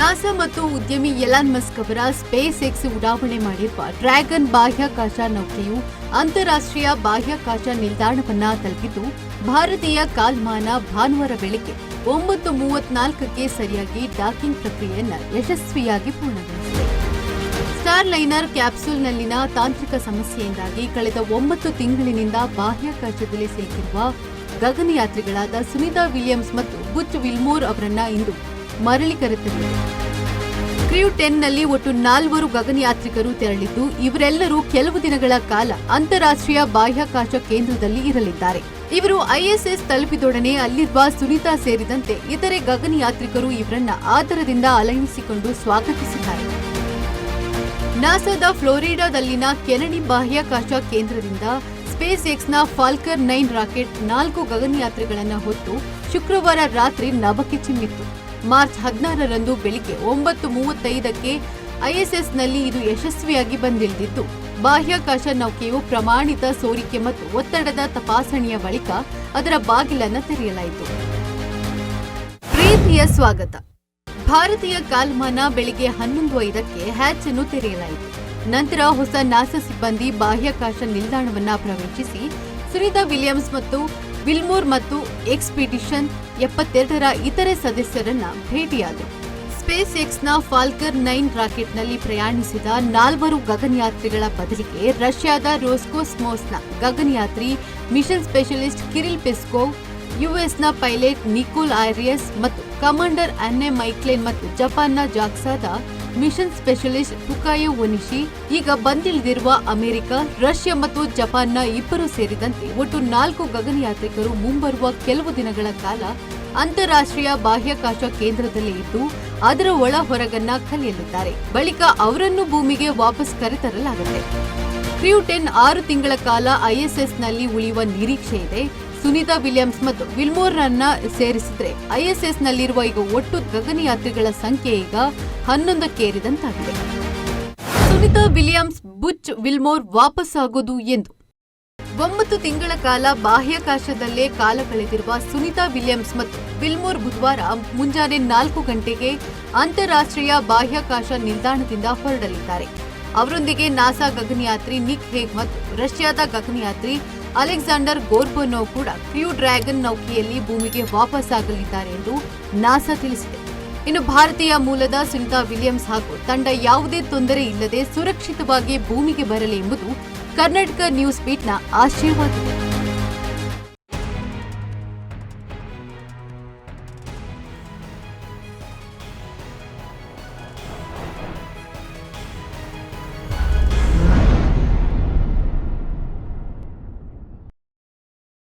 NASA ಮತ್ತು ಉದ್ಯಮಿ Elon Musk ಅವರ ಸ್ಪೇಸ್ ಎಕ್ಸ್ ಉಡಾವಣೆ ಮಾಡಿರುವ ಡ್ರ್ಯಾಗನ್ ಬಾಹ್ಯಾಕಾಶ ನೌಕೆಯು ಅಂತಾರಾಷ್ಟ್ರೀಯ ಬಾಹ್ಯಾಕಾಶ ನಿಲ್ದಾಣವನ್ನ ತಲುಪಿದ್ದು, ಭಾರತೀಯ ಕಾಲ್ಮಾನ ಭಾನುವಾರ ಬೆಳಗ್ಗೆ ಒಂಬತ್ತು ಮೂವತ್ನಾಲ್ಕಕ್ಕೆ ಸರಿಯಾಗಿ ಡಾಕಿಂಗ್ ಪ್ರಕ್ರಿಯೆಯನ್ನು ಯಶಸ್ವಿಯಾಗಿ ಪೂರ್ಣಗೊಳಿಸಿದೆ. ಸ್ಟಾರ್ ಲೈನರ್ ಕ್ಯಾಪ್ಸೂಲ್ನಲ್ಲಿನ ತಾಂತ್ರಿಕ ಸಮಸ್ಯೆಯಿಂದಾಗಿ ಕಳೆದ ಒಂಬತ್ತು ತಿಂಗಳಿನಿಂದ ಬಾಹ್ಯಾಕಾಶದಲ್ಲಿ ಸಿಲುಕಿರುವ ಗಗನಯಾತ್ರಿಗಳಾದ ಸುನಿತಾ ವಿಲಿಯಮ್ಸ್ ಮತ್ತು ಬುಚ್ ವಿಲ್ಮೋರ್ ಅವರನ್ನ ಇಂದು ಮರಳಿ ಕರೆತಂದಿದೆ ಕ್ರ್ಯೂ ಟೆನ್ನಲ್ಲಿ ಒಟ್ಟು ನಾಲ್ವರು ಗಗನಯಾತ್ರಿಕರು ತೆರಳಿದ್ದು, ಇವರೆಲ್ಲರೂ ಕೆಲವು ದಿನಗಳ ಕಾಲ ಅಂತಾರಾಷ್ಟ್ರೀಯ ಬಾಹ್ಯಾಕಾಶ ಕೇಂದ್ರದಲ್ಲಿ ಇರಲಿದ್ದಾರೆ. ಇವರು ಐಎಸ್ಎಸ್ ತಲುಪಿದೊಡನೆ ಅಲ್ಲಿರುವ ಸುನೀತಾ ಸೇರಿದಂತೆ ಇತರೆ ಗಗನಯಾತ್ರಿಕರು ಇವರನ್ನ ಆದರದಿಂದ ಅಲೈನಿಸಿಕೊಂಡು ಸ್ವಾಗತಿಸಿದ್ದಾರೆ. ನಾಸಾದ ಫ್ಲೋರಿಡಾದಲ್ಲಿನ ಕೆನಡಿ ಬಾಹ್ಯಾಕಾಶ ಕೇಂದ್ರದಿಂದ ಸ್ಪೇಸ್ ಎಕ್ಸ್ನ ಫಾಲ್ಕರ್ ನೈನ್ ರಾಕೆಟ್ ನಾಲ್ಕು ಗಗನಯಾತ್ರಿಗಳನ್ನು ಹೊತ್ತು ಶುಕ್ರವಾರ ರಾತ್ರಿ ನಭಕ್ಕೆ ಚಿಮ್ಮಿತ್ತು. ಮಾರ್ಚ್ ಹದಿನಾರರಂದು ಬೆಳಿಗ್ಗೆ ಒಂಬತ್ತು ಮೂವತ್ತೈದಕ್ಕೆ ಐಎಸ್ಎಸ್ನಲ್ಲಿ ಇದು ಯಶಸ್ವಿಯಾಗಿ ಬಂದಿಳಿದಿತ್ತು. ಬಾಹ್ಯಾಕಾಶ ನೌಕೆಯು ಪ್ರಮಾಣಿತ ಸೋರಿಕೆ ಮತ್ತು ಒತ್ತಡದ ತಪಾಸಣೆಯ ಬಳಿಕ ಅದರ ಬಾಗಿಲನ್ನು ತೆರೆಯಲಾಯಿತು. ಪ್ರೀತಿಯ ಸ್ವಾಗತ. ಭಾರತೀಯ ಕಾಲ್ಮಾನ ಬೆಳಿಗ್ಗೆ ಹನ್ನೊಂದು ಐದಕ್ಕೆ ಹ್ಯಾಚ್ ಅನ್ನು ತೆರೆಯಲಾಯಿತು. ನಂತರ ಹೊಸ ನಾಸಾ ಸಿಬ್ಬಂದಿ ಬಾಹ್ಯಾಕಾಶ ನಿಲ್ದಾಣವನ್ನು ಪ್ರವೇಶಿಸಿ ಸುನಿತಾ ವಿಲಿಯಮ್ಸ್ ಮತ್ತು ವಿಲ್ಮೋರ್ ಮತ್ತು ಎಕ್ಸ್ಪಿಡಿಷನ್ ಎಪ್ಪತ್ತೆರಡರ ಇತರೆ ಸದಸ್ಯರನ್ನ ಭೇಟಿಯಾದರು. ಸ್ಪೇಸ್ ಎಕ್ಸ್ನ ಫಾಲ್ಕರ್ ನೈನ್ ರಾಕೆಟ್ನಲ್ಲಿ ಪ್ರಯಾಣಿಸಿದ ನಾಲ್ವರು ಗಗನಯಾತ್ರಿಗಳ ಬದಲಿಗೆ ರಷ್ಯಾದ ರೋಸ್ಕೋಸ್ಮೋಸ್ನ ಗಗನಯಾತ್ರಿ ಮಿಷನ್ ಸ್ಪೆಷಲಿಸ್ಟ್ ಕಿರಿಲ್ ಪೆಸ್ಕೋವ್ ಯುಎಸ್ನ ಪೈಲಟ್ ನಿಕೋಲ್ ಆರಿಯಸ್ ಮತ್ತು ಕಮಾಂಡರ್ ಅನ್ನೆ ಮೈಕ್ಲೇನ್ ಮತ್ತು ಜಪಾನ್ನ ಜಾಕ್ಸಾದ ಮಿಷನ್ ಸ್ಪೆಷಲಿಸ್ಟ್ ಟುಕಾಯೋ ಒನಿಶಿ ಈಗ ಬಂದಿಳಿದಿರುವ ಅಮೆರಿಕ, ರಷ್ಯಾ ಮತ್ತು ಜಪಾನ್ನ ಇಬ್ಬರು ಸೇರಿದಂತೆ ಒಟ್ಟು ನಾಲ್ಕು ಗಗನಯಾತ್ರಿಕರು ಮುಂಬರುವ ಕೆಲವು ದಿನಗಳ ಕಾಲ ಅಂತಾರಾಷ್ಟ್ರೀಯ ಬಾಹ್ಯಾಕಾಶ ಕೇಂದ್ರದಲ್ಲಿ ಇದ್ದು, ಅದರ ಒಳ ಹೊರಗನ್ನ ಕಲಿಯಲಿದ್ದಾರೆ. ಬಳಿಕ ಅವರನ್ನು ಭೂಮಿಗೆ ವಾಪಸ್ ಕರೆತರಲಾಗುತ್ತೆ. ಕ್ರ್ಯೂ ಟೆನ್ ಆರು ತಿಂಗಳ ಕಾಲ ಐಎಸ್ಎಸ್ನಲ್ಲಿ ಉಳಿಯುವ ನಿರೀಕ್ಷೆ ಇದೆ ಸುನೀತಾ ವಿಲಿಯಮ್ಸ್ ಮತ್ತು ವಿಲ್ಮೋರ್ರನ್ನ ಸೇರಿಸಿದ್ರೆ ಐಎಸ್ಎಸ್ನಲ್ಲಿರುವ ಈಗ ಒಟ್ಟು ಗಗನಯಾತ್ರಿಗಳ ಸಂಖ್ಯೆ ಈಗ ಹನ್ನೊಂದಕ್ಕೇರಿದಂತಾಗಿದೆ. ಸುನೀತಾ ವಿಲಿಯಮ್ಸ್, ಬುಚ್ ವಿಲ್ಮೋರ್ ವಾಪಸ್ ಆಗೋದು ಎಂದು. ಒಂಬತ್ತು ತಿಂಗಳ ಕಾಲ ಬಾಹ್ಯಾಕಾಶದಲ್ಲೇ ಕಾಲ ಕಳೆದಿರುವ ಸುನೀತಾ ವಿಲಿಯಮ್ಸ್ ಮತ್ತು ವಿಲ್ಮೋರ್ ಬುಧವಾರ ಮುಂಜಾನೆ ನಾಲ್ಕು ಗಂಟೆಗೆ ಅಂತಾರಾಷ್ಟ್ರೀಯ ಬಾಹ್ಯಾಕಾಶ ನಿಲ್ದಾಣದಿಂದ ಹೊರಡಲಿದ್ದಾರೆ. ಅವರೊಂದಿಗೆ ನಾಸಾ ಗಗನಯಾತ್ರಿ, ನಿಕ್ ಹೇಗ್ ಮತ್ತು ರಷ್ಯಾದ ಗಗನಯಾತ್ರಿ ಅಲೆಕ್ಸಾಂಡರ್ ಗೋರ್ಬನೋ ಕೂಡ ಕ್ರ್ಯೂ ಡ್ರ್ಯಾಗನ್ ನೌಕೆಯಲ್ಲಿ ಭೂಮಿಗೆ ವಾಪಸ್ ಆಗಲಿದ್ದಾರೆ ಎಂದು ನಾಸಾ ತಿಳಿಸಿದೆ. ಇನ್ನು ಭಾರತೀಯ ಮೂಲದ ಸುನಿತಾ ವಿಲಿಯಮ್ಸ್ ಹಾಗೂ ತಂಡ ಯಾವುದೇ ತೊಂದರೆ ಇಲ್ಲದೆ ಸುರಕ್ಷಿತವಾಗಿ ಭೂಮಿಗೆ ಬರಲಿ ಎಂಬುದು ಕರ್ನಾಟಕ ನ್ಯೂಸ್ ಬೀಟ್ನ ಆಶಯವಾಗಿದೆ